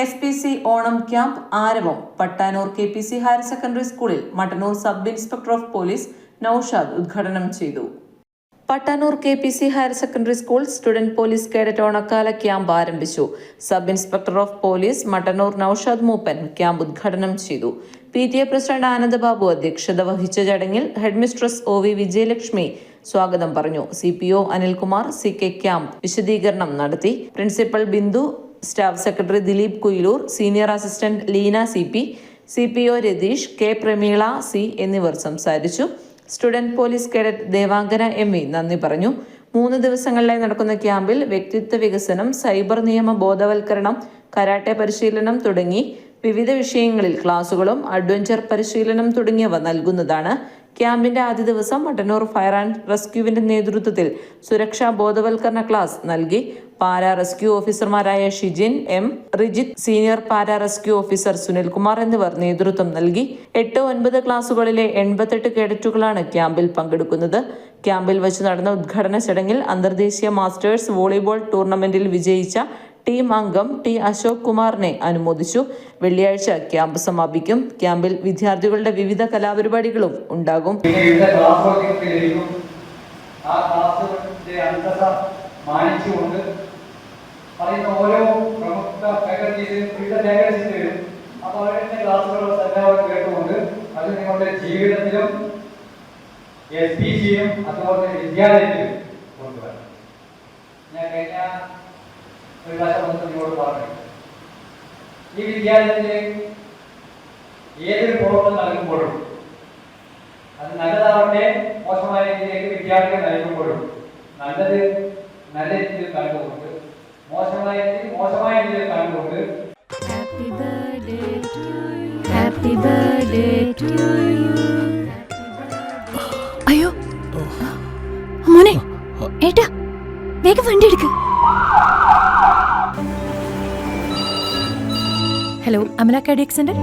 S P C Onam camp ആരവം. Pattanur K P C higher secondary സ്കൂളിൽ Mattannur sub inspector of police Naushad ഉദ്ഘാടനം ചെയ്തു. Pattanur K P C higher secondary school student police cadet ഓണക്കാല camp ആരംഭിച്ചു. Sub inspector of police Mattannur Naushad Moopan camp ഉദ്ഘാടനം ചെയ്തു. P T A president Anandababu അധ്യക്ഷത വഹിച്ച ചടങ്ങിൽ headmistress O V Vijayalakshmi സ്വാഗതം പറഞ്ഞു. C P O Anilkumar C K camp വിശദീകരണം നടത്തി. Principal Bindu staff secretary Dileep Kuyilur senior assistant Leena C P C P O Ratheesh K Prameela C എന്നിവർ സംസാരിച്ചു. Student police cadet Devankara M V നന്ദി പറഞ്ഞു. മൂന്ന് ദിവസങ്ങളിലായി നടക്കുന്ന ക്യാമ്പിൽ വ്യക്തിത്വ വികസനം സൈബർ നിയമ ബോധവൽക്കരണം കരാട്ടെ പരിശീലനം തുടങ്ങി. വിവിധ വിഷയങ്ങളിൽ ക്ലാസുകളും അഡ്വഞ്ചർ പരിശീലനം തുടങ്ങിയവ നൽകുന്നതാണ്. ക്യാമ്പിന്റെ ആദ്യ ദിവസം മട്ടന്നൂർ ഫയർ ആൻഡ് റെസ്ക്യൂവിന്റെ നേതൃത്വത്തിൽ സുരക്ഷാ ബോധവൽക്കരണ ക്ലാസ് നൽകി. പാരാ റെസ്ക്യൂ ഓഫീസർമാരായ Shijin M Rijith senior para rescue officer Sunilkumar എന്നിവർ നേതൃത്വം നൽകി. എട്ട് ഒൻപത് ക്ലാസുകളിലെ എൺപത്തെട്ട് കേഡറ്റുകളാണ് ക്യാമ്പിൽ പങ്കെടുക്കുന്നത്. ക്യാമ്പിൽ വെച്ച് നടന്ന ഉദ്ഘാടന ചടങ്ങിൽ അന്തർദേശീയ മാസ്റ്റേഴ്സ് വോളിബോൾ ടൂർണമെന്റിൽ വിജയിച്ച ടീം അംഗം ടി അശോക് കുമാറിനെ അനുമോദിച്ചു. വെള്ളിയാഴ്ച ക്യാമ്പ് സമാപിക്കും. ക്യാമ്പിൽ വിദ്യാർത്ഥികളുടെ വിവിധ കലാപരിപാടികളും ഉണ്ടാകും. മാനിച്ചുകൊണ്ട് പറയുന്ന ഓരോ പ്രമുഖ ഫാക്കൽറ്റീസ് വിവിധ ഫാക്കൽറ്റീസ് വരും. അപ്പോൾ അവരുടെ ക്ലാസ്സുകൾ എല്ലാവരും കേട്ടുകൊണ്ട് അത് നിങ്ങളുടെ ജീവിതത്തിലും എസ് പി സിയും അതുപോലെ വിദ്യാലയത്തിലും കൊണ്ടുവരണം. ഞാൻ കഴിഞ്ഞ ഒരു പ്രാവശ്യം നിങ്ങളോട് പറഞ്ഞു. ഈ വിദ്യാലയത്തിലെ ഏതൊരു പ്രവർത്തനം നൽകുമ്പോഴും അത് നല്ലതാവട്ടെ മോശമായ രീതിയിലേക്ക് വിദ്യാർത്ഥികൾ നൽകുമ്പോഴും നല്ലത് നല്ല രീതിയിൽ കണ്ടുകൊണ്ട് മോശമായ മോശമായ രീതിയിൽ കണ്ടുകൊണ്ട് Happy birthday to you. Happy birthday to you. അയ്യോ മോനെ ഏട്ടാ വേഗം വണ്ടി എടുക്ക് ഹലോ അമല കാർഡിയക് സെന്റർ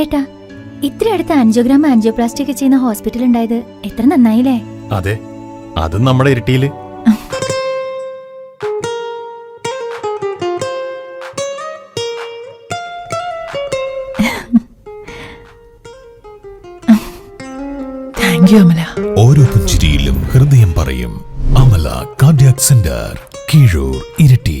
ഏട്ടാ ഇത്ര അടുത്ത അഞ്ചോഗ്രാം ആൻജിയോപ്ലാസ്റ്റി ഒക്കെ ചെയ്യുന്ന ഹോസ്പിറ്റൽ ഉണ്ടായത് എത്ര നന്നായില്ലേ? അതെ അതും നമ്മുടെ ഇരട്ടിയിൽ. Thank you Amala. ഓരോ പുഞ്ചിരിയിലും ഹൃദയം പറയും അമല കാർഡിയാക് സെന്റർ കീഴൂർ ഇരിട്ടി.